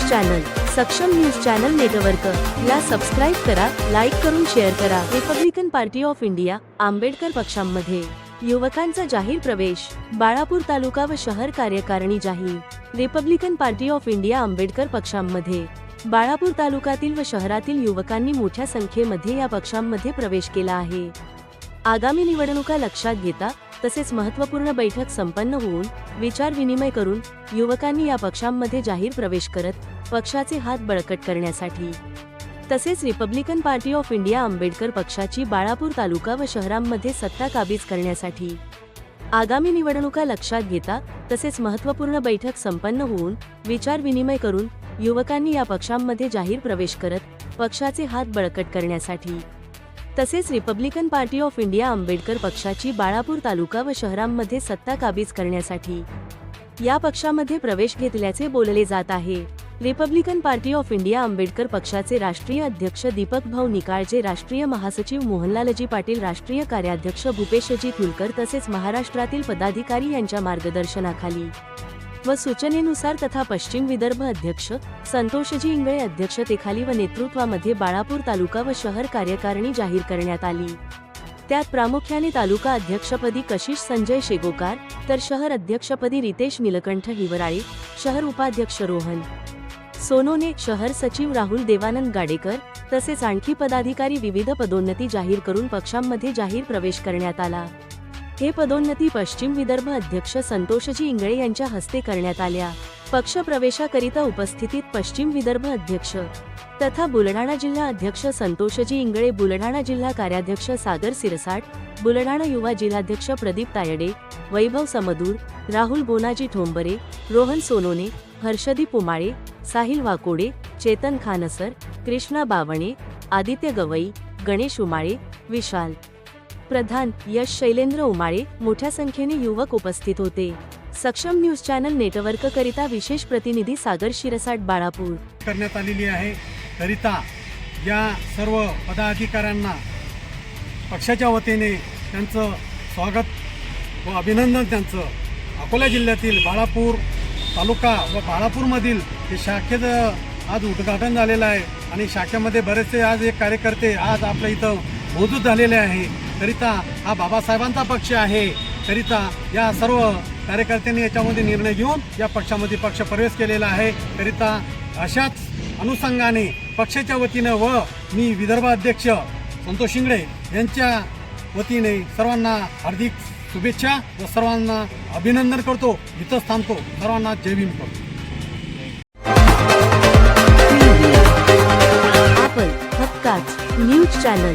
News channel Saksham news channel network. ला subscribe करा like करून शेअर करा. Republican party of India Ambedkar पक्षांमध्ये. युवकांचा जाहीर प्रवेश. बाळापूर तालुका व शहर कार्यकारिणी जाहीर. Republican party of India Ambedkar पक्षांमध्ये. बाळापूर तालुक्यातील व शहरातील युवकांनी मोठ्या संख्येमध्ये या पक्षांमध्ये प्रवेश केला आहे. आगामी निवडणुका लक्षात घेता तसेच महत्त्वपूर्ण बैठक संपन्न होऊन विचार विनिमय करून युवकांनी या पक्षांमध्ये जाहीर प्रवेश करत पक्षाचे हात बळकट करण्यासाठी. तसेच Republican Party of India Ambedkar पक्षाची बाळापूर तालुका व शहरांमध्ये सत्ता काबीज करण्यासाठी. आगामी निवडणुका लक्षात घेता तसेच महत्त्वपूर्ण बैठक संपन्न होऊन विचार विनिमय करून युवकांनी या पक्षांमध्ये जाहीर प्रवेश करत पक्षाचे हात बळकट करण्यासाठी. तसेच Republican Party of India Ambedkar पक्षाची बाळापूर तालुका व शहरांमध्ये सत्ता काबीज करण्यासाठी. या पक्षामध्ये प्रवेश घेतल्याचे बोलले जात आहे. Republican Party of India Ambedkar पक्षाचे राष्ट्रीय अध्यक्ष दीपक भाऊ निकाळजे राष्ट्रीय महासचिव मोहनलालजी पाटील राष्ट्रीय कार्याध्यक्ष भूपेशजी कुलकर तसेच महाराष्ट्रातील पदाधिकारी यांच्या मार्गदर्शनाखाली. व सूचनेनुसार तथा पश्चिम विदर्भ अध्यक्ष संतोषजी इंगळे अध्यक्षतेखाली व नेतृत्वामध्ये बाळापूर तालुका व शहर कार्यकारिणी जाहीर करण्यात आली. त्यात प्रामुख्याने तालुका अध्यक्षपदी कशिश संजय शेगोकार तर शहर अध्यक्षपदी रितेश निलकंठ हिवराळे शहर उपाध्यक्ष रोहन. सोनोने शहर सचिव राहुल देवानंद गाडेकर तसेच आणखी पदाधिकारी विविध पदोन्नती जाहीर करून पक्षांमध्ये जाहीर प्रवेश करण्यात आला. हे पदोन्नती पश्चिम विदर्भ अध्यक्ष संतोषजी इंगळे यांच्या हस्ते करण्यात आल्या. पक्ष प्रवेशाकरिता उपस्थितीत पश्चिम विदर्भ अध्यक्ष तथा बुलढाणा जिल्हा अध्यक्ष संतोषजी इंगळे बुलढाणा जिल्हा कार्याध्यक्ष सागर सिरसाट बुलढाणा युवा जिल्हाध्यक्ष प्रदीप तायडे वैभव समदूर राहुल बोनाजी ठोंबरे रोहन सोनोने हर्षदीप उमाळे साहिल वाकोडे चेतन खानसर कृष्णा बावणे आदित्य गवई गणेश उमाळे विशाल प्रधान यश शैलेंद्र उमाळे मोठ्या संख्येने युवक उपस्थित होते. सक्षम न्यूज चॅनल नेटवर्क करिता विशेष प्रतिनिधी सागर शिरसाट बाळापूर. करण्यात आलेली आहे. करिता या सर्व पदाधिकाऱ्यांना पक्षाच्या वतीने त्यांचं स्वागत व अभिनंदन त्यांचं. अकोला जिल्ह्यातील बाळापूर तालुका व बाळापूरमधील हे शाखेचं आज उद्घाटन झालेलं आहे. आणि शाखेमध्ये बरेचसे आज एक कार्यकर्ते आज आपल्या इथं मौजूद झालेले आहे. करिता हा बाबासाहेबांचा पक्ष आहे. करिता या सर्व कार्यकर्त्यांनी याच्यामध्ये निर्णय घेऊन या पक्षामध्ये पक्ष प्रवेश केलेला आहे. करिता अशाच अनुषंगाने पक्षाच्या वतीनं व मी विदर्भ अध्यक्ष संतोष शिंगडे यांच्या वतीने सर्वांना हार्दिक शुभेच्छा व सर्वांना अभिनंदन करतो. इथंच थांबतो. सर्वांना जय भीम करतो आपण हक्काच news channel